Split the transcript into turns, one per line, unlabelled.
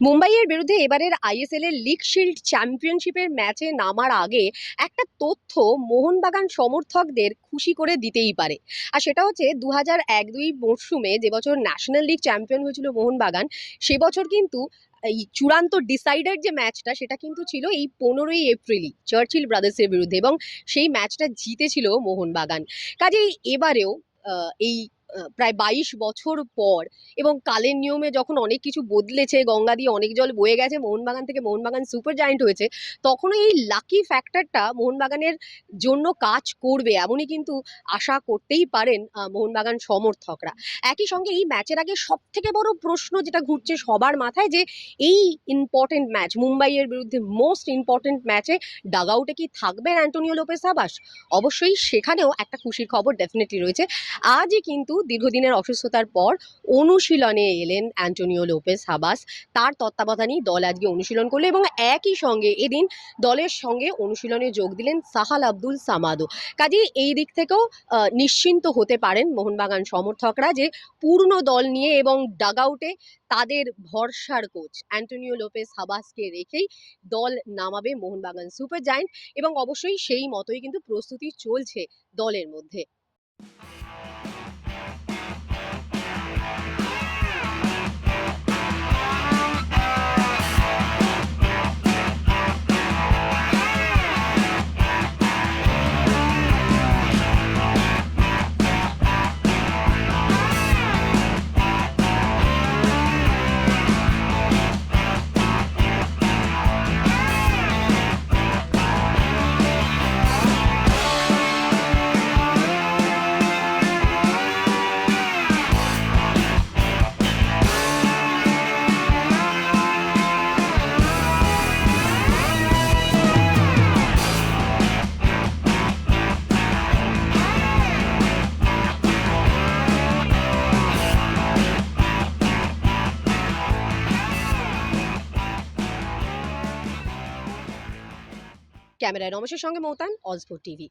মুম্বাইয়ের বিরুদ্ধে এবারের আইএসএল এর লিগ শিল্ড চ্যাম্পিয়নশিপের ম্যাচে নামার আগে একটা তথ্য মোহনবাগান সমর্থকদের খুশি করে দিতেই পারে। আর সেটা হচ্ছে দু হাজার এক দুই মরশুমে যে বছর ন্যাশনাল লিগ চ্যাম্পিয়ন হয়েছিল মোহনবাগান, সে বছর কিন্তু এই চূড়ান্ত ডিসাইডার যে ম্যাচটা সেটা কিন্তু ছিল এই পনেরোই এপ্রিলই চার্চিল ব্রাদার্সের বিরুদ্ধে এবং সেই ম্যাচটা জিতেছিল মোহনবাগান। কাজেই এবারেও এই প্রায় বাইশ বছর পর এবং কালের নিয়মে যখন অনেক কিছু বদলেছে, গঙ্গা দিয়ে অনেক জল বয়ে গেছে, মোহনবাগান থেকে মোহনবাগান সুপার জায়েন্ট হয়েছে, তখনও এই লাকি ফ্যাক্টরটা মোহনবাগানের জন্য কাজ করবে এমনই কিন্তু আশা করতেই পারেন মোহনবাগান সমর্থকরা। একই সঙ্গে এই ম্যাচের আগে সব থেকে বড় প্রশ্ন যেটা ঘুরছে সবার মাথায় যে, এই ইম্পর্টেন্ট ম্যাচ মুম্বাইয়ের বিরুদ্ধে মোস্ট ইম্পর্টেন্ট ম্যাচে ডাগ আউটে কি থাকবেন অ্যান্টোনিও লোপেস আবাস অবশ্যই সেখানেও একটা খুশির খবর ডেফিনেটলি রয়েছে। আজই কিন্তু দীর্ঘদিনের অসুস্থতার পর অনুশীলনে এলেন অ্যান্টোনিও লোপেস হাবাস তার তত্ত্বাবধানেই দল আজকে অনুশীলন করল এবং একই সঙ্গে এদিন দলের সঙ্গে অনুশীলনে যোগ দিলেন সাহাল আব্দুল সামাদও। কাজেই এই দিক থেকেও নিশ্চিন্ত হতে পারেন মোহনবাগান সমর্থকরা যে পূর্ণ দল নিয়ে এবং ডাগ তাদের ভরসার কোচ অ্যান্টোনিও লোপেস হাবাসকে রেখেই দল নামাবে মোহনবাগান সুপার জায়েন্ট এবং অবশ্যই সেই মতোই কিন্তু প্রস্তুতি চলছে দলের মধ্যে। ক্যামেরায় রমেশের সঙ্গে মৌতান অজভোর টিভি।